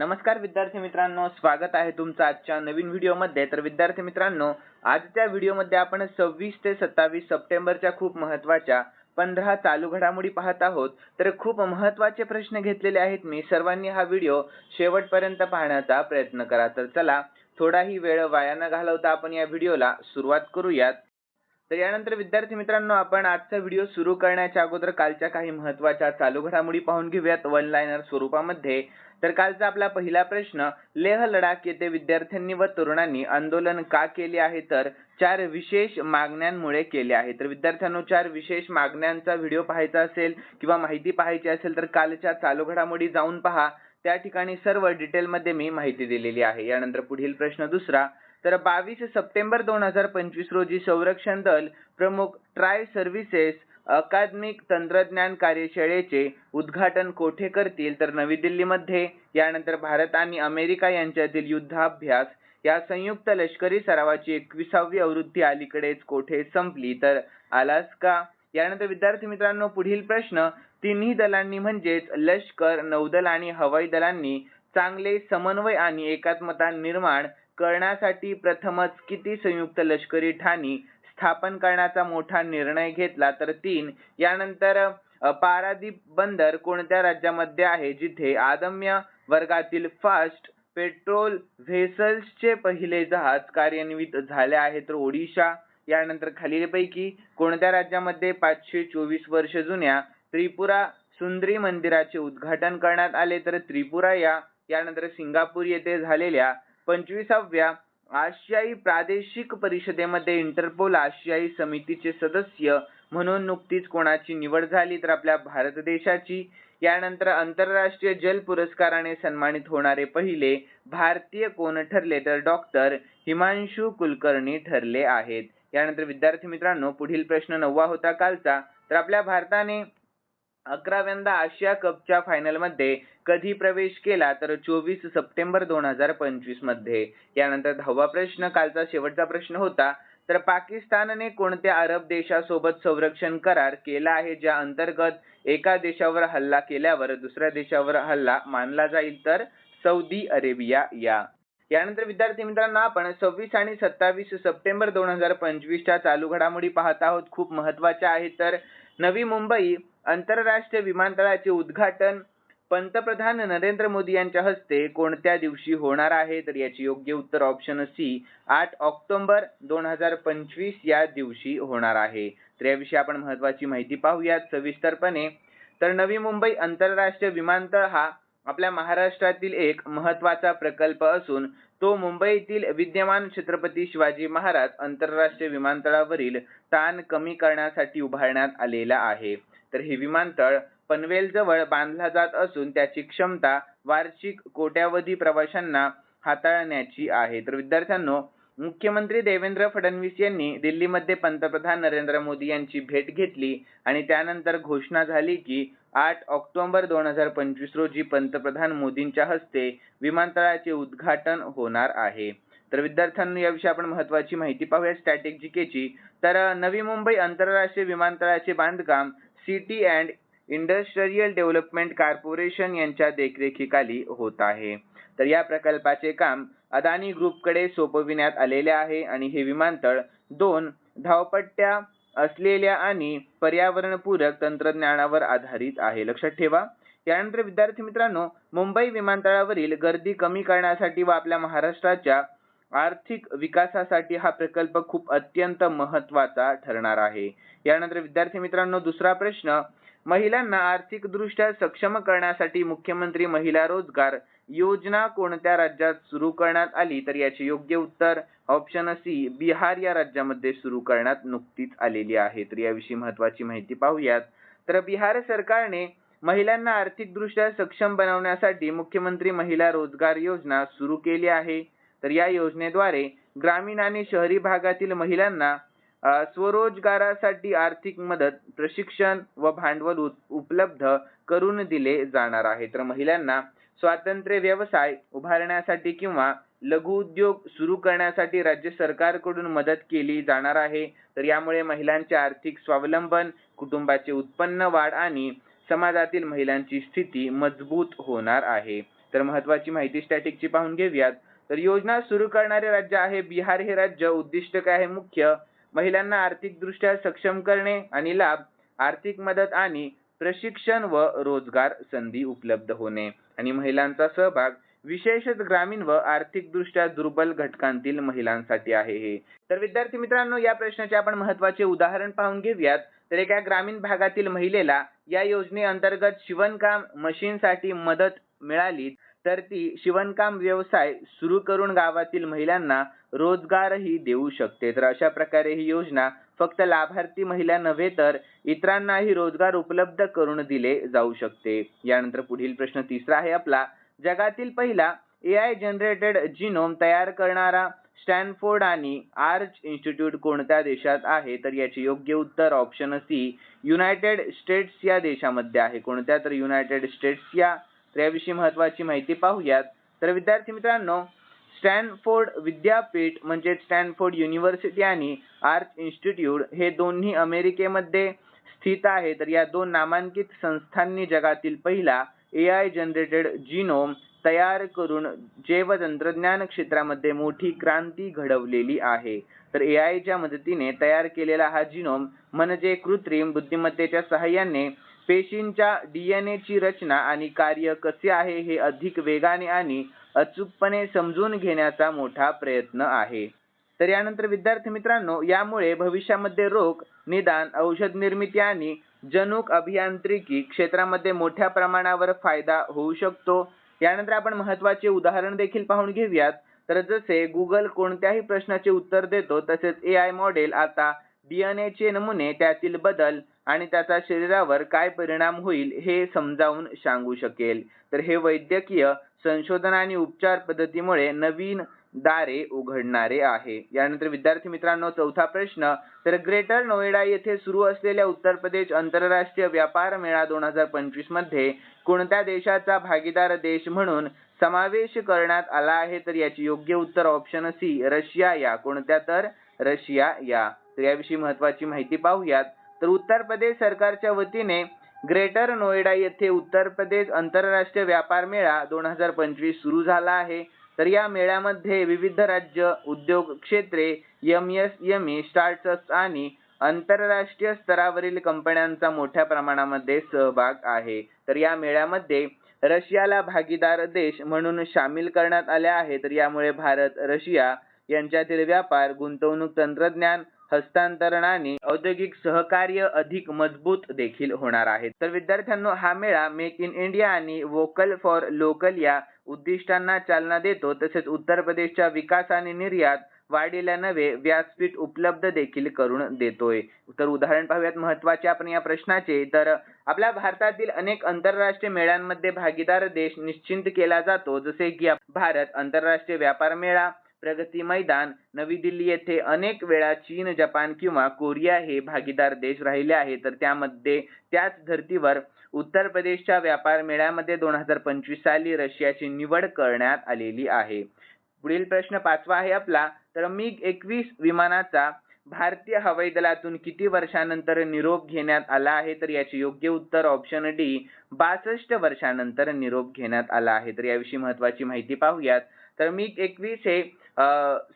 नमस्कार विद्यार्थी मित्रांनो स्वागत आहे तुमचं आजच्या नवीन व्हिडिओमध्ये. तर विद्यार्थी मित्रांनो आजच्या व्हिडिओमध्ये आपण सव्वीस ते सत्तावीस सप्टेंबरच्या खूप महत्त्वाच्या पंधरा चालू घडामोडी पाहत आहोत. तर खूप महत्त्वाचे प्रश्न घेतलेले आहेत मी. सर्वांनी हा व्हिडिओ शेवटपर्यंत पाहण्याचा प्रयत्न करा. तर चला थोडाही वेळ वाया न घालवता आपण या व्हिडिओला सुरुवात करूयात. तर यानंतर विद्यार्थी मित्रांनो आपण आजचा व्हिडिओ सुरू करण्याच्या अगोदर कालच्या काही महत्त्वाच्या चालू घडामोडी पाहून घेऊयात वन लायनर स्वरूपामध्ये. तर कालचा आपला पहिला प्रश्न लेह लडाख येथे विद्यार्थ्यांनी व तरुणांनी आंदोलन का केले आहे? तर चार विशेष मागण्यांमुळे केले आहे. तर विद्यार्थ्यांनो चार विशेष मागण्यांचा व्हिडिओ पाहायचा असेल किंवा माहिती पाहायची असेल तर कालच्या चालू घडामोडी जाऊन पहा. त्या ठिकाणी सर्व डिटेलमध्ये मी माहिती दिलेली आहे. यानंतर पुढील प्रश्न दुसरा तर बावीस सप्टेंबर दोन हजार पंचवीस रोजी संरक्षण दल प्रमुख ट्राय सर्व्हिसेस अकादमिक तंत्रज्ञान कार्यशाळेचे उद्घाटन कोठे करतील? तर नवी दिल्लीमध्ये. यानंतर भारत आणि अमेरिका यांच्यातील युद्धाभ्यास. या संयुक्त लष्करी सरावाची एकविसावी आवृत्ती अलीकडेच कोठे संपली? तर अलास्का. यानंतर विद्यार्थी मित्रांनो पुढील प्रश्न. तिन्ही दलांनी म्हणजेच लष्कर नौदल आणि हवाई दलांनी चांगले समन्वय आणि एकात्मता निर्माण करण्यासाठी प्रथमच किती संयुक्त लष्करी ठाणी स्थापन करण्याचा मोठा निर्णय घेतला तर तीन. यानंतर पारादीप बंदर कोणत्या राज्यामध्ये आहे? जिथे आदम्य वर्गातील फास्ट पेट्रोल व्हेसल्सचे पहिले जहाज कार्यान्वित झाले आहे तर ओडिशा. यानंतर खालीलपैकी कोणत्या राज्यामध्ये पाचशे चोवीस वर्ष जुन्या त्रिपुरा सुंदरी मंदिराचे उद्घाटन करण्यात आले? तर त्रिपुरा या यानंतर सिंगापूर येथे झालेल्या पंचवीसाव्या आशियाई प्रादेशिक परिषदेमध्ये इंटरपोल आशियाई समितीचे सदस्य म्हणून नुकतीच कोणाची निवड झाली तर आपल्या भारत देशाची? यानंतर आंतरराष्ट्रीय जल पुरस्काराने सन्मानित होणारे पहिले भारतीय कोण ठरले तर डॉक्टर हिमांशु कुलकर्णी ठरले आहेत. यानंतर विद्यार्थी मित्रांनो पुढील प्रश्न नववा होता कालचा. तर आपल्या भारताने अकराव्यांदा आशिया कपच्या फायनलमध्ये कधी प्रवेश केला तर चोवीस सप्टेंबर दोन हजार पंचवीसमध्ये. यानंतर दहावा प्रश्न कालचा शेवटचा प्रश्न होता. तर पाकिस्तानने कोणत्या अरब देशासोबत संरक्षण करार केला आहे ज्या अंतर्गत एका देशावर हल्ला केल्यावर दुसऱ्या देशावर हल्ला मानला जाईल तर? सौदी अरेबिया या. यानंतर विद्यार्थी मित्रांनो आपण सव्वीस आणि सत्तावीस सप्टेंबर दोन हजार पंचवीसच्या चालू घडामोडी पाहत आहोत. खूप महत्त्वाच्या आहेत तर नवी मुंबई आंतरराष्ट्रीय विमानतळाचे उद्घाटन पंतप्रधान नरेंद्र मोदी यांच्या हस्ते कोणत्या दिवशी होणार आहे? तर याची योग्य उत्तर ऑप्शन सी आठ ऑक्टोबर दोन हजार पंचवीस या दिवशी होणार आहे. तर याविषयी आपण महत्वाची माहिती पाहूयात. सविस्तरपणे तर नवी मुंबई आंतरराष्ट्रीय विमानतळ हा आपल्या महाराष्ट्रातील एक महत्त्वाचा प्रकल्प असून तो मुंबईतील विद्यमान छत्रपती शिवाजी महाराज आंतरराष्ट्रीय विमानतळावरील ताण कमी करण्यासाठी उभारण्यात आलेला आहे. तर हे विमानतळ पनवेल जवळ बांधला जात असून त्याची क्षमता वार्षिक कोट्यावधी प्रवाशांना हाताळण्याची आहे. तर विद्यार्थ्यांनो मुख्यमंत्री देवेंद्र फडणवीस यांनी दिल्लीमध्ये पंतप्रधान नरेंद्र मोदी यांची भेट घेतली आणि त्यानंतर घोषणा झाली की आठ ऑक्टोबर दोन हजार पंचवीस रोजी पंतप्रधान मोदींच्या हस्ते विमानतळाचे उद्घाटन होणार आहे. तर विद्यार्थ्यांनी याविषयी आपण महत्वाची माहिती पाहूया स्टॅटिक तर नवी मुंबई आंतरराष्ट्रीय विमानतळाचे बांधकाम city and industrial development corporation यांच्या देखरेखीखाली होत आहे. तर या प्रकल्पाचे काम अदानी ग्रुपकडे सोपविण्यात आलेले आहे आणि हे विमानतळ दोन धावपट्ट्या असलेल्या आणि पर्यावरणपूरक तंत्रज्ञानावर आधारित आहे. लक्षात ठेवा. यानंतर विद्यार्थी मित्रांनो मुंबई विमानतळावरील गर्दी कमी करण्यासाठी व आपल्या महाराष्ट्राच्या आर्थिक विकासासाठी हा प्रकल्प खूप अत्यंत महत्त्वाचा ठरणार आहे. यानंतर विद्यार्थी मित्रांनो दुसरा प्रश्न महिलांना आर्थिकदृष्ट्या सक्षम करण्यासाठी मुख्यमंत्री महिला रोजगार योजना कोणत्या राज्यात सुरू करण्यात आली? तर याचे योग्य उत्तर ऑप्शन सी बिहार या राज्यामध्ये सुरू करण्यात नुकतीच आलेली आहे. तर याविषयी महत्वाची माहिती पाहूयात. तर बिहार सरकारने महिलांना आर्थिकदृष्ट्या सक्षम बनवण्यासाठी मुख्यमंत्री महिला रोजगार योजना सुरू केली आहे. तर या योजनेद्वारे ग्रामीण आणि शहरी भागातील महिलांना स्वरोजगारासाठी आर्थिक मदत प्रशिक्षण व भांडवल उपलब्ध करून दिले जाणार आहे. तर महिलांना स्वातंत्र्य व्यवसाय उभारण्यासाठी किंवा लघु उद्योग सुरू करण्यासाठी राज्य सरकारकडून मदत केली जाणार आहे. तर यामुळे महिलांचे आर्थिक स्वावलंबन कुटुंबाचे उत्पन्न वाढ आणि समाजातील महिलांची स्थिती मजबूत होणार आहे. तर महत्वाची माहिती स्टॅटिकची पाहून घेऊयात. तर योजना सुरू करणारे राज्य आहे बिहार हे राज्य. उद्दिष्ट काय आहे? मुख्य महिलांना आर्थिकदृष्ट्या सक्षम करणे आणि लाभ आर्थिक मदत आणि प्रशिक्षण व रोजगार संधी उपलब्ध होणे. आणि महिलांचा सहभाग विशेषत ग्रामीण व आर्थिकदृष्ट्या दुर्बल घटकांतील महिलांसाठी आहे हे. तर विद्यार्थी मित्रांनो या प्रश्नाचे आपण महत्त्वाचे उदाहरण पाहून घेऊयात. तर एका ग्रामीण भागातील महिलेला या योजनेअंतर्गत शिवणकाम मशीनसाठी मदत मिळाली. तर ती शिवणकाम व्यवसाय सुरू करून गावातील महिलांना रोजगारही देऊ शकते. तर अशा प्रकारे ही योजना फक्त लाभार्थी महिला नव्हे तर इतरांनाही रोजगार उपलब्ध करून दिले जाऊ शकते. यानंतर पुढील प्रश्न तिसरा आहे आपला. जगातील पहिला ए आय जनरेटेड जिनोम तयार करणारा स्टॅनफोर्ड आणि आर्च इन्स्टिट्यूट कोणत्या देशात आहे? तर याचे योग्य उत्तर ऑप्शन सी युनायटेड स्टेट्स या देशामध्ये आहे. कोणत्या? तर युनायटेड स्टेट्स या. तर याविषयी महत्वाची माहिती पाहूयात. तर विद्यार्थी मित्रांनो स्टॅनफोर्ड विद्यापीठ म्हणजे स्टॅनफोर्ड युनिव्हर्सिटी आणि आर्च इन्स्टिट्यूट हे दोन्ही अमेरिकेमध्ये स्थित आहे. तर या दोन नामांकित संस्थांनी जगातील पहिला ए आय जनरेटेड जिनोम तयार करून जैव तंत्रज्ञान क्षेत्रामध्ये मोठी क्रांती घडवलेली आहे. तर ए आयच्या मदतीने तयार केलेला हा जिनोम म्हणजे कृत्रिम बुद्धिमत्तेच्या सहाय्याने पेशींच्या डी एन एची रचना आणि कार्य कसे आहे हे अधिक वेगाने आणि अचूकपणे समजून घेण्याचा मोठा प्रयत्न आहे. तर यानंतर विद्यार्थी मित्रांनो यामुळे भविष्यामध्ये रोग निदान औषध निर्मिती आणि जनुक अभियांत्रिकी क्षेत्रामध्ये मोठ्या प्रमाणावर फायदा होऊ शकतो. यानंतर आपण महत्त्वाचे उदाहरण देखील पाहून घेऊयात. तर जसे गुगल कोणत्याही प्रश्नाचे उत्तर देतो तसेच ए आय मॉडेल आता डीएनएचे नमुने त्यातील बदल आणि त्याचा शरीरावर काय परिणाम होईल हे समजावून सांगू शकेल. तर हे वैद्यकीय संशोधन आणि उपचार पद्धतीमुळे नवीन दारे उघडणारे आहे. यानंतर विद्यार्थी मित्रांनो चौथा प्रश्न. तर ग्रेटर नोएडा येथे सुरू असलेल्या उत्तर प्रदेश आंतरराष्ट्रीय व्यापार मेळा दोन हजार पंचवीसमध्ये कोणत्या देशाचा भागीदार देश म्हणून समावेश करण्यात आला आहे? तर याची योग्य उत्तर ऑप्शन सी रशिया या. कोणत्या तर? रशिया या. तर याविषयी महत्वाची माहिती पाहूयात. तर उत्तर प्रदेश सरकारच्या वतीने ग्रेटर नोएडा येथे उत्तर प्रदेश आंतरराष्ट्रीय व्यापार मेळा दोन हजार पंचवीस सुरू झाला आहे. तर या मेळ्यामध्ये विविध राज्य उद्योग क्षेत्रे M S M E startups आणि आंतरराष्ट्रीय स्तरावरील कंपन्यांचा मोठ्या प्रमाणामध्ये सहभाग आहे. तर या मेळ्यामध्ये रशियाला भागीदार देश म्हणून सामील करण्यात आले आहे. तर यामुळे भारत रशिया यांच्यातील व्यापार गुंतवणूक तंत्रज्ञान हस्तांतरण आणि औद्योगिक सहकार्य अधिक मजबूत देखील होणार आहे तर विद्यार्थ्यांनो हा मेळा मेक इन इंडिया आणि वोकल फॉर लोकल या उद्दिष्टांना चालना देतो. तसेच उत्तर प्रदेशच्या विकास आणि निर्यात वाढीला नवे व्यासपीठ उपलब्ध देखील करून देतोय. तर उदाहरण पाहूयात महत्त्वाचे आपण या प्रश्नाचे. तर आपल्या भारतातील अनेक आंतरराष्ट्रीय मेळ्यांमध्ये भागीदार देश निश्चित केला जातो. जसे की भारत आंतरराष्ट्रीय व्यापार मेळा प्रगती मैदान. नवी दिल्ली येथे अनेक वेळा चीन जपान किंवा कोरिया हे भागीदार देश राहिले आहेत. तर त्यामध्ये त्याच धर्तीवर उत्तर प्रदेशच्या व्यापार मेळ्यामध्ये दोन हजार पंचवीस साली रशियाची निवड करण्यात आलेली आहे. पुढील प्रश्न पाचवा आहे आपला. तर मिग एकवीस विमानाचा भारतीय हवाई दलातून किती वर्षानंतर निरोप घेण्यात आला आहे? तर याचे योग्य उत्तर ऑप्शन डी बासष्ट वर्षानंतर निरोप घेण्यात आला आहे. तर याविषयी महत्वाची माहिती पाहूयात. तर मी एकवीस हे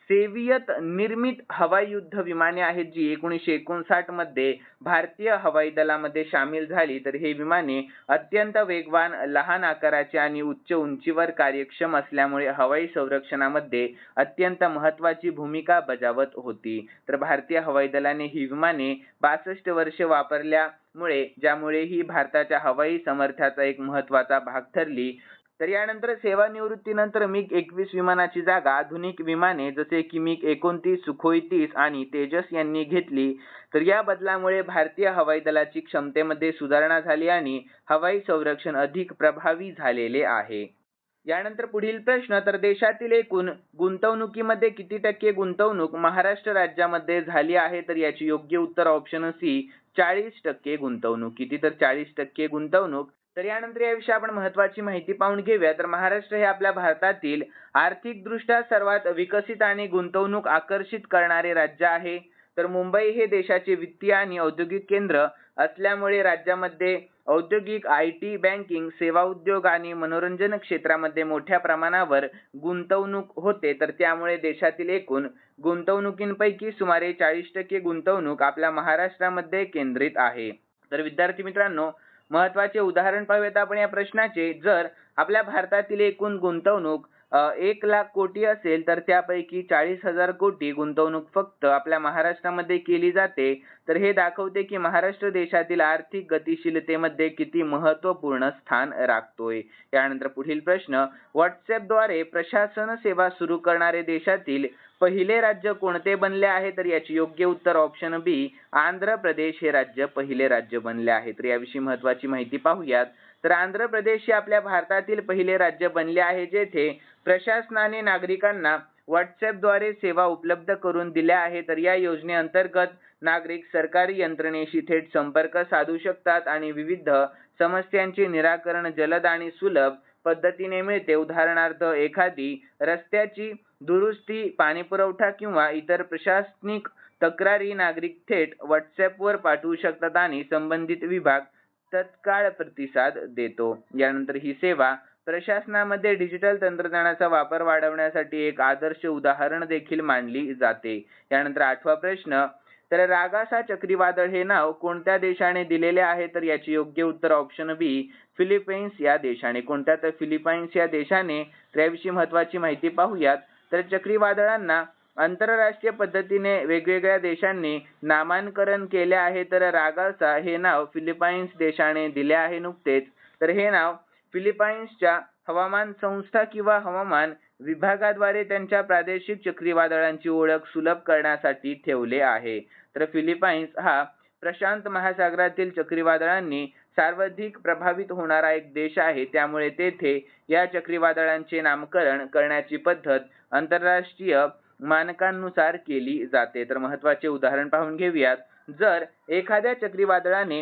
सेवियत निर्मित हवाई युद्ध विमाने आहेत जी एकोणीसशे एकोणसाठमध्ये भारतीय हवाई दलामध्ये सामील झाली. तर हे विमाने अत्यंत वेगवान लहान आकाराचे आणि उच्च उंचीवर कार्यक्षम असल्यामुळे हवाई संरक्षणामध्ये अत्यंत महत्वाची भूमिका बजावत होती. तर भारतीय हवाई दलाने ही विमाने बासष्ट वर्षे वापरल्यामुळे ज्यामुळे ही भारताच्या हवाई सामर्थ्याचा एक महत्त्वाचा भाग ठरली. तर यानंतर सेवानिवृत्तीनंतर मिग एकवीस विमानाची जागा आधुनिक विमाने जसे की मिग एकोणतीस सुखोई तीस आणि तेजस यांनी घेतली. तर या बदलामुळे भारतीय हवाई दलाची क्षमतेमध्ये सुधारणा झाली आणि हवाई संरक्षण अधिक प्रभावी झालेले आहे. यानंतर पुढील प्रश्न तर देशातील एकूण गुंतवणुकीमध्ये किती टक्के गुंतवणूक महाराष्ट्र राज्यामध्ये झाली आहे? तर याची योग्य उत्तर ऑप्शन सी चाळीस टक्के गुंतवणूक. किती तर चाळीस टक्के गुंतवणूक. तर यानंतर याविषयी आपण महत्वाची माहिती पाहून घेऊया. तर महाराष्ट्र हे आपल्या भारतातील आर्थिकदृष्ट्या सर्वात विकसित आणि गुंतवणूक आकर्षित करणारे राज्य आहे. तर मुंबई हे देशाचे वित्तीय आणि औद्योगिक केंद्र असल्यामुळे राज्यामध्ये औद्योगिक आय टी बँकिंग सेवा उद्योग आणि मनोरंजन क्षेत्रामध्ये मोठ्या प्रमाणावर गुंतवणूक होते. तर त्यामुळे देशातील एकूण गुंतवणुकींपैकी सुमारे चाळीस टक्के गुंतवणूक आपल्या महाराष्ट्रामध्ये केंद्रित आहे. तर विद्यार्थी मित्रांनो महत्त्वाचे उदाहरण पाहूयात आपण या प्रश्नाचे. जर आपल्या भारतातील एकूण गुंतवणूक एक लाख कोटी असेल तर त्यापैकी चाळीस हजार कोटी गुंतवणूक फक्त आपल्या महाराष्ट्रामध्ये केली जाते. तर हे दाखवते की महाराष्ट्र देशातील आर्थिक गतिशीलतेमध्ये किती महत्त्वपूर्ण स्थान राखतोय. यानंतर पुढील प्रश्न व्हॉट्सअपद्वारे प्रशासन सेवा सुरू करणारे देशातील पहिले राज्य कोणते बनले आहे? तर याचे योग्य उत्तर ऑप्शन बी आंध्र प्रदेश हे राज्य पहिले राज्य बनले आहे. तर याविषयी महत्वाची माहिती पाहूयात. तर आंध्र प्रदेश हे आपल्या भारतातील पहिले राज्य बनले आहे जेथे प्रशासनाने नागरिकांना व्हॉट्सअपद्वारे सेवा उपलब्ध करून दिल्या आहे तर या योजनेअंतर्गत नागरिक सरकारी यंत्रणेशी थेट संपर्क साधू शकतात आणि विविध समस्यांचे निराकरण जलद आणि सुलभ पद्धतीने मिळते. उदाहरणार्थ एखादी रस्त्याची दुरुस्ती पाणीपुरवठा किंवा इतर प्रशासनिक तक्रारी नागरिक थेट व्हॉट्सॲपवर पाठवू शकतात आणि संबंधित विभाग तत्काळ प्रतिसाद देतो. यानंतर ही सेवा प्रशासनामध्ये डिजिटल तंत्रज्ञानाचा वापर वाढवण्यासाठी एक आदर्श उदाहरण देखील मानली जाते. यानंतर आठवा प्रश्न तर रागासा चक्रीवादळ हे नाव कोणत्या देशाने दिलेले आहे? तर याचे योग्य उत्तर ऑप्शन बी फिलिपाईन्स या देशाने. कोणत्या? तर फिलिपाईन्स या देशाने. त्याविषयी महत्वाची माहिती पाहूयात. तर चक्रीवादळांना आंतरराष्ट्रीय पद्धतीने वेगवेगळ्या देशांनी नामांकरण केले आहे. तर रागासा हे नाव फिलिपाईन्स देशाने दिले आहे नुकतेच. तर हे नाव फिलिपाईन्सच्या हवामान संस्था किंवा हवामान विभागाद्वारे त्यांच्या प्रादेशिक चक्रीवादळांची ओळख सुलभ करण्यासाठी ठेवले आहे. तर फिलिपाईन्स हा प्रशांत महासागरातील चक्रीवादळांनी सर्वाधिक प्रभावित होणारा एक देश आहे. त्यामुळे तेथे या चक्रीवादळांचे नामकरण करण्याची पद्धत आंतरराष्ट्रीय मानकांनुसार केली जाते. तर महत्त्वाचे उदाहरण पाहून घेऊयात. जर एखाद्या चक्रीवादळाने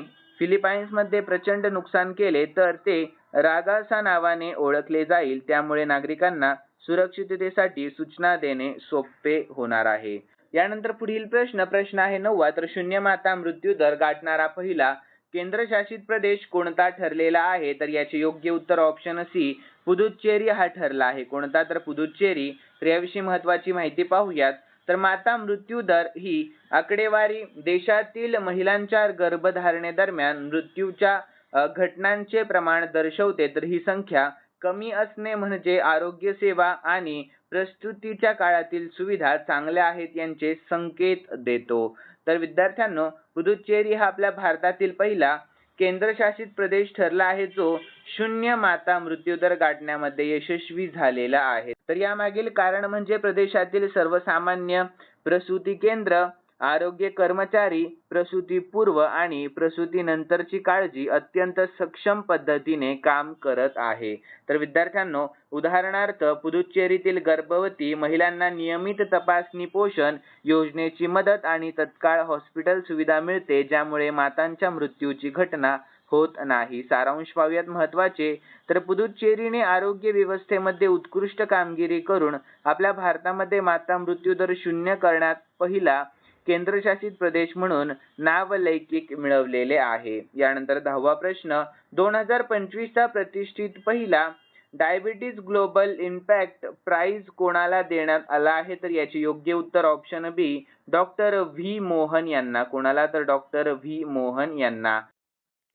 मध्ये प्रचंड नुकसान केले तर ते रागासा नावाने ओळखले जाईल. त्यामुळे नागरिकांना सुरक्षिततेसाठी सूचना देणे सोपे होणार आहे. यानंतर पुढील प्रश्न प्रश्न आहे नववा. तर शून्य माता मृत्यू दर गाठणारा पहिला केंद्रशासित प्रदेश कोणता ठरलेला आहे? तर याचे योग्य उत्तर ऑप्शन सी पुदुच्चेरी हा ठरला आहे. कोणता? तर पुदुच्चेरी तर याविषयी महत्वाची माहिती पाहूयात. तर माता मृत्यू दर ही आकडेवारी देशातील महिलांच्या गर्भधारणेदरम्यान मृत्यूच्या घटनांचे प्रमाण दर्शवते. तर ही संख्या कमी असणे म्हणजे आरोग्य सेवा आणि प्रस्तुतीच्या काळातील सुविधा चांगल्या आहेत यांचे संकेत देतो. तर विद्यार्थ्यांनो पुदुच्चेरी हा आपल्या भारतातील पहिला केंद्रशासित प्रदेश ठरला आहे जो शून्य माता मृत्यूदर गाठण्यामध्ये यशस्वी झालेला आहे. तर यामागील कारण म्हणजे प्रदेशातील सर्वसामान्य प्रसूती केंद्र आरोग्य कर्मचारी प्रसूतीपूर्व आणि प्रसूतीनंतरची काळजी अत्यंत सक्षम पद्धतीने काम करत आहे. तर विद्यार्थ्यांनो उदाहरणार्थ पुदुच्चेरीतील गर्भवती महिलांना नियमित तपासणी पोषण योजनेची मदत आणि तत्काळ हॉस्पिटल सुविधा मिळते ज्यामुळे मातांच्या मृत्यूची घटना होत नाही. सारांश पाहूयात महत्त्वाचे तर पुदुच्चेरीने आरोग्य व्यवस्थेमध्ये उत्कृष्ट कामगिरी करून आपल्या भारतामध्ये माता मृत्यू दर शून्य करण्यात पहिला केंद्रशासित प्रदेश म्हणून नावलौकिक मिळवलेले आहे. यानंतर दहावा प्रश्न. दोन हजार पंचवीसचा प्रतिष्ठित पहिला डायबिटीज ग्लोबल इम्पॅक्ट प्राइज कोणाला देण्यात आला आहे? तर याचे योग्य उत्तर option B doctor V Mohan यांना. कोणाला? तर डॉक्टर व्ही मोहन यांना.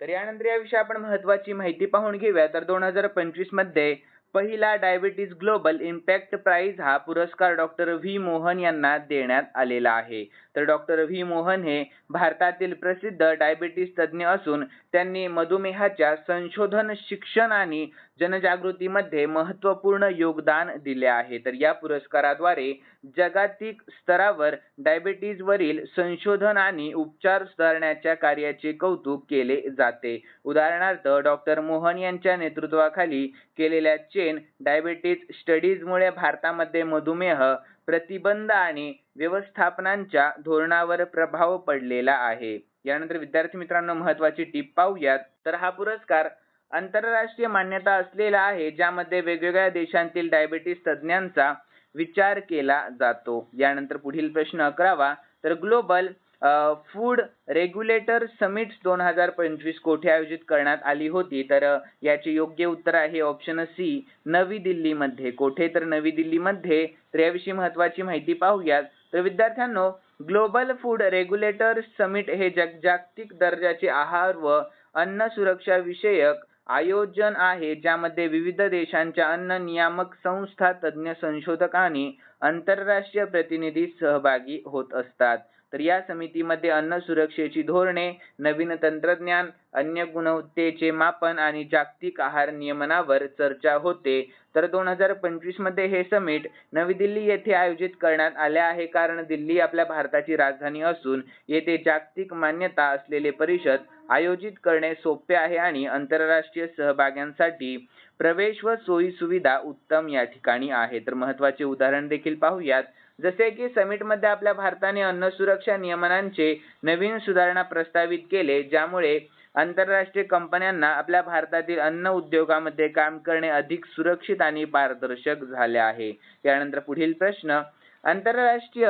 तर यानंतर याविषयी आपण महत्वाची माहिती पाहून घेऊया. तर दोन हजार पंचवीसमध्ये पहिला डायबिटीज ग्लोबल इम्पॅक्ट प्राइज हा पुरस्कार डॉक्टर व्ही मोहन यांना देण्यात आलेला आहे. तर डॉक्टर व्ही मोहन हे भारतातील प्रसिद्ध डायबिटीज तज्ज्ञ असून त्यांनी मधुमेहाच्या संशोधन शिक्षण आणि जनजागृतीमध्ये महत्त्वपूर्ण योगदान दिले आहे. तर या पुरस्काराद्वारे जागतिक स्तरावर डायबिटीज वरील संशोधन आणि उपचार सुधारण्याच्या कार्याचे कौतुक केले जाते. उदाहरणार्थ डॉक्टर मोहन यांच्या नेतृत्वाखाली केलेल्या चेन डायबिटीज स्टडीजमुळे भारतामध्ये मधुमेह प्रतिबंध आणि व्यवस्थापनांच्या धोरणावर प्रभाव पडलेला आहे. यानंतर विद्यार्थी मित्रांनो महत्वाची टीप पाहूयात. तर हा पुरस्कार आंतरराष्ट्रीय मान्यता असलेला आहे ज्यामध्ये वेगवेगळ्या देशांतील डायबिटीस तज्ज्ञांचा विचार केला जातो. यानंतर पुढील प्रश्न अकरावा तर ग्लोबल फूड रेग्युलेटर समिट दोन हजार पंचवीस कोठे आयोजित करण्यात आली होती? तर याचे योग्य उत्तर आहे ऑप्शन सी नवी दिल्लीमध्ये. कोठे? तर नवी दिल्लीमध्ये. तर याविषयी महत्वाची माहिती पाहूयात. तर विद्यार्थ्यांनो ग्लोबल फूड रेग्युलेटर समिट हे जग जागतिक दर्जाचे आहार व अन्न सुरक्षा विषयक आयोजन आहे ज्यामध्ये विविध देशांच्या अन्न नियामक संस्था तज्ज्ञ संशोधक आणि आंतरराष्ट्रीय प्रतिनिधी सहभागी होत असतात. तर या समितीमध्ये अन्न सुरक्षेची धोरणे नवीन तंत्रज्ञान अन्य गुणवत्तेचे मापन आणि जागतिक आहार नियमनावर चर्चा होते. तर दोन हजार पंचवीसमध्ये हे समिट नवी दिल्ली येथे आयोजित करण्यात आले आहे. कारण दिल्ली आपल्या भारताची राजधानी असून येथे जागतिक मान्यता असलेले परिषद आयोजित करणे सोपे आहे आणि आंतरराष्ट्रीय सहभाग्यांसाठी प्रवेश व सोयी सुविधा उत्तम या ठिकाणी आहे. तर महत्त्वाचे उदाहरण देखील पाहूयात. जसे की समिटमध्ये आपल्या भारताने अन्न सुरक्षा नियमनांचे नवीन सुधारणा प्रस्तावित केले ज्यामुळे आंतरराष्ट्रीय कंपन्यांना आपल्या भारतातील अन्न उद्योगामध्ये काम करणे अधिक सुरक्षित आणि पारदर्शक झाले आहे. त्यानंतर पुढील प्रश्न आंतरराष्ट्रीय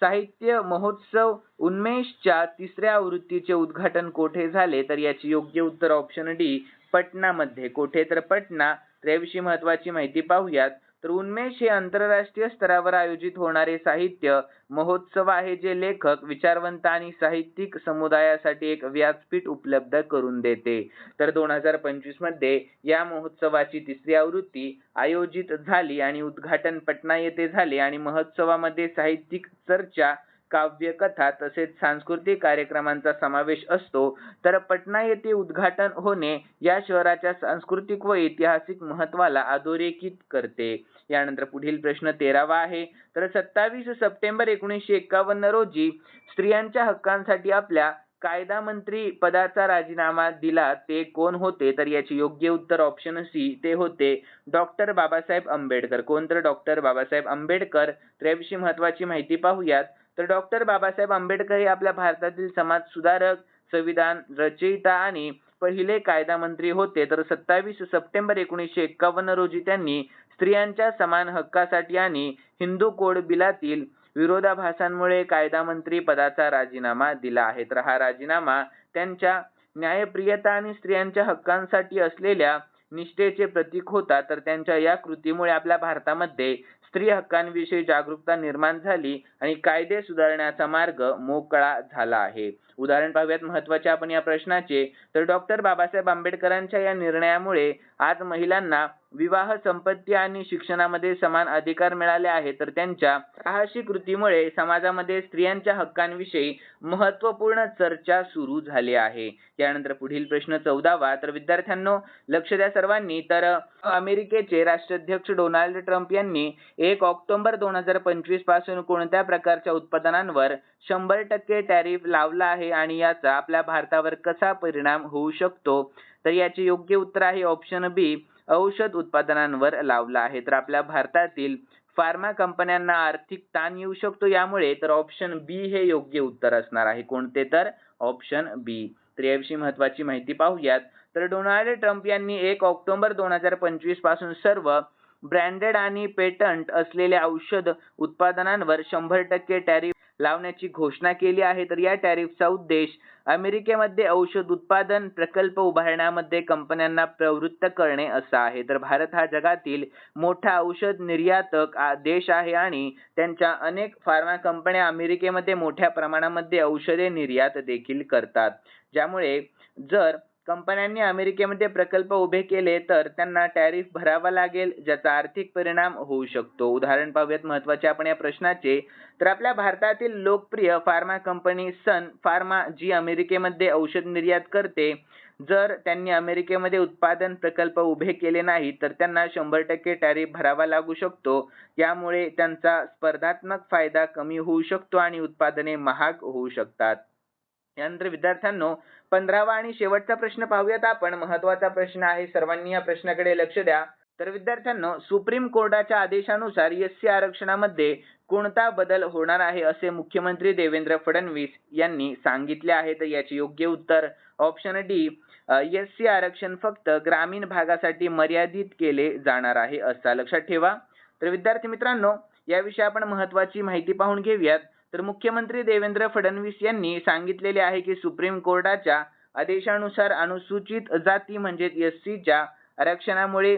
साहित्य महोत्सव उन्मेषच्या तिसऱ्या आवृत्तीचे उद्घाटन कोठे झाले? तर याची योग्य उत्तर ऑप्शन डी पटनामध्ये. कोठे? तर पटना. तर याविषयी महत्वाची माहिती पाहूयात. तर उन्मेष हे आंतरराष्ट्रीय स्तरावर आयोजित होणारे साहित्य महोत्सव आहे जे लेखक विचारवंत आणि साहित्यिक समुदायासाठी एक व्यासपीठ उपलब्ध करून देते. तर दोन हजार पंचवीसमध्ये या महोत्सवाची तिसरी आवृत्ती आयोजित झाली आणि उद्घाटन पटना येथे झाले आणि महोत्सवामध्ये साहित्यिक चर्चा काव्यकथा तसेच सांस्कृतिक कार्यक्रमांचा समावेश असतो तर पटना येथे उद्घाटन होणे या शहराच्या सांस्कृतिक व ऐतिहासिक महत्वाला अधोरेखित करते. यानंतर पुढील प्रश्न तेरावा आहे. तर सत्तावीस सप्टेंबर एकोणीसशे एकावन्न रोजी स्त्रियांच्या हक्कांसाठी आपल्या कायदा मंत्री पदाचा राजीनामा दिला ते कोण होते? तर याचे योग्य उत्तर ऑप्शन सी ते होते डॉक्टर बाबासाहेब आंबेडकर. कोण तर डॉक्टर बाबासाहेब आंबेडकर? तर याविषयी महत्वाची माहिती पाहूयात. तर डॉक्टर बाबासाहेब आंबेडकर हे आपल्या भारतातील समाज सुधारक संविधान रचयिता आणि पहिले कायदा मंत्री होते. तर सत्तावीस सप्टेंबर एकोणीसशे एकावन्न रोजी त्यांनी स्त्रियांच्या समान हक्कासाठी आणि हिंदू कोड बिलातील विरोधाभासांमुळे कायदा मंत्री पदाचा राजीनामा दिला आहे. तर हा राजीनामा त्यांच्या न्यायप्रियता आणि स्त्रियांच्या हक्कांसाठी असलेल्या निष्ठेचे प्रतीक होता तर त्यांच्या या कृतीमुळे आपल्या भारतामध्ये स्त्री हक्कांविषयी जागरूकता निर्माण झाली आणि कायदे सुधारण्याचा मार्ग मोकळा झाला आहे. उदाहरण पाहूयात महत्त्वाचे आपण या प्रश्नाचे. तर डॉक्टर बाबासाहेब आंबेडकरांच्या या निर्णयामुळे आज महिलांना विवाह संपत्ती आणि शिक्षणामध्ये समान अधिकार मिळाले आहे तर त्यांच्या साहसी कृतीमुळे समाजामध्ये स्त्रियांच्या हक्कांविषयी महत्त्वपूर्ण चर्चा सुरू झाली आहे. यानंतर पुढील प्रश्न चौदावा तर विद्यार्थ्यांनो लक्ष द्या सर्वांनी तर अमेरिकेचे राष्ट्राध्यक्ष डोनाल्ड ट्रम्प यांनी एक ऑक्टोबर दोन हजार पंचवीसपासून कोणत्या प्रकारच्या उत्पादनांवर शंभर टक्के टॅरिफ लावला आहे आणि याचा आपल्या भारतावर कसा परिणाम होऊ शकतो? तर याचे योग्य उत्तर आहे ऑप्शन बी औषध उत्पादनांवर लावला आहे. तर आपल्या भारतातील फार्मा कंपन्यांना आर्थिक ताण येऊ शकतो. यामुळे तर ऑप्शन बी हे योग्य उत्तर असणार आहे. कोणते तर? ऑप्शन बी तर याविषयी महत्वाची माहिती पाहूयात. तर डोनाल्ड ट्रम्प यांनी एक ऑक्टोबर दोन हजार पंचवीसपासून सर्व ब्रँडेड आणि पेटंट असलेल्या औषध उत्पादनांवर शंभर टक्के टॅरिफ लावण्याची घोषणा केली आहे. तर या टॅरिफचा उद्देश अमेरिकेमध्ये औषध उत्पादन प्रकल्प उभारण्यामध्ये कंपन्यांना प्रवृत्त करणे असा आहे. तर भारत हा जगातील मोठा औषध निर्यातक आ- देश आहे आणि त्यांच्या अनेक फार्मा कंपन्या अमेरिकेमध्ये मोठ्या प्रमाणामध्ये औषधे निर्यात देखील करतात. ज्यामुळे जर कंपन्यांनी अमेरिकेमध्ये प्रकल्प उभे केले तर त्यांना टॅरिफ भरावा लागेल ज्याचा आर्थिक परिणाम होऊ शकतो. उदाहरण पाहूयात महत्त्वाचे आपण या प्रश्नाचे. तर आपल्या भारतातील लोकप्रिय फार्मा कंपनी सन फार्मा जी अमेरिकेमध्ये औषध निर्यात करते जर त्यांनी अमेरिकेमध्ये उत्पादन प्रकल्प उभे केले नाही तर त्यांना शंभर टक्के टॅरिफ भरावा लागू शकतो. यामुळे त्यांचा स्पर्धात्मक फायदा कमी होऊ शकतो आणि उत्पादने महाग होऊ शकतात. यानंतर विद्यार्थ्यांनो पंधरावा आणि शेवटचा प्रश्न पाहूयात आपण. महत्त्वाचा प्रश्न आहे सर्वांनी या प्रश्नाकडे लक्ष द्या. तर विद्यार्थ्यांनो सुप्रीम कोर्टाच्या आदेशानुसार एस सी आरक्षणामध्ये कोणता बदल होणार आहे असे मुख्यमंत्री देवेंद्र फडणवीस यांनी सांगितले आहे तर याचे योग्य उत्तर ऑप्शन डी एस सी आरक्षण फक्त ग्रामीण भागासाठी मर्यादित केले जाणार आहे असा लक्षात ठेवा. तर विद्यार्थी मित्रांनो याविषयी आपण महत्वाची माहिती पाहून घेऊयात. तर मुख्यमंत्री देवेंद्र फडणवीस यांनी सांगितलेले आहे की सुप्रीम कोर्टाच्या आदेशानुसार अनुसूचित जाती म्हणजेच एस सीच्या आरक्षणामुळे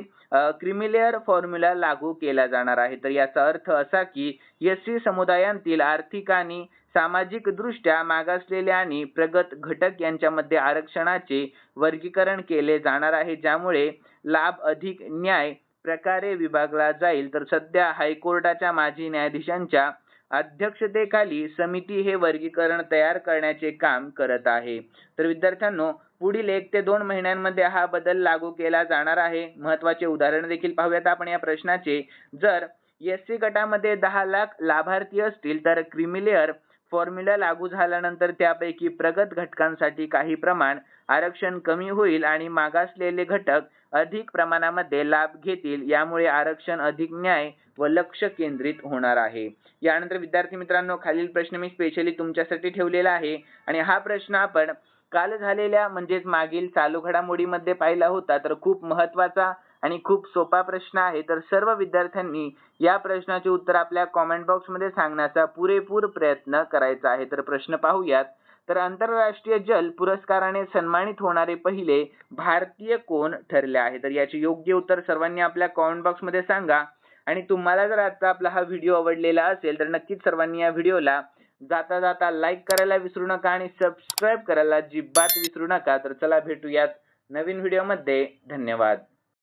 क्रिमिलेअर फॉर्म्युला लागू केला जाणार आहे. तर याचा अर्थ असा की एस सी समुदायांतील आर्थिक आणि सामाजिक दृष्ट्या मागासलेले आणि प्रगत घटक यांच्यामध्ये आरक्षणाचे वर्गीकरण केले जाणार आहे ज्यामुळे लाभ अधिक न्याय प्रकारे विभागला जाईल. तर सध्या हायकोर्टाच्या माजी न्यायाधीशांच्या अध्यक्षतेखाली समिती हे वर्गीकरण तयार करण्याचे काम करत आहे. तर विद्यार्थ्यांनो पुढील एक ते दोन महिन्यांमध्ये हा बदल लागू केला जाणार आहे. महत्त्वाचे उदाहरण देखील पाहूयात आपण या प्रश्नाचे. जर एस सी गटामध्ये दहा लाख लाभार्थी असतील तर क्रिमिलेअर फॉर्म्युला लागू झाल्यानंतर त्यापैकी प्रगत घटकांसाठी काही प्रमाण आरक्षण कमी होईल आणि मागासलेले घटक अधिक प्रमाणामध्ये लाभ घेतील यामुळे आरक्षण अधिक न्याय व लक्ष केंद्रित होणार आहे. यानंतर विद्यार्थी मित्रांनो खालील प्रश्न मी स्पेशली तुमच्यासाठी ठेवलेला आहे. आणि हा प्रश्न आपण काल झालेल्या म्हणजेच मागील चालू घडामोडीमध्ये पाहिला होता तर खूप महत्त्वाचा आणि खूप सोपा प्रश्न आहे. तर सर्व विद्यार्थ्यांनी या प्रश्नाचे उत्तर आपल्या कॉमेंट बॉक्समध्ये सांगण्याचा पुरेपूर प्रयत्न करायचा आहे. तर प्रश्न पाहूयात. तर आंतरराष्ट्रीय जल पुरस्काराने सन्मानित होणारे पहिले भारतीय कोण ठरले आहे? तर याचे योग्य उत्तर सर्वांनी आपल्या कॉमेंट बॉक्समध्ये सांगा. आणि तुम्हाला जर आजचा आपला हा व्हिडिओ आवडलेला असेल तर नक्कीच सर्वांनी या व्हिडिओला जाता जाता लाईक करायला विसरू नका आणि सबस्क्राईब करायला जिब्बात विसरू नका. तर चला भेटूयात नवीन व्हिडिओमध्ये धन्यवाद.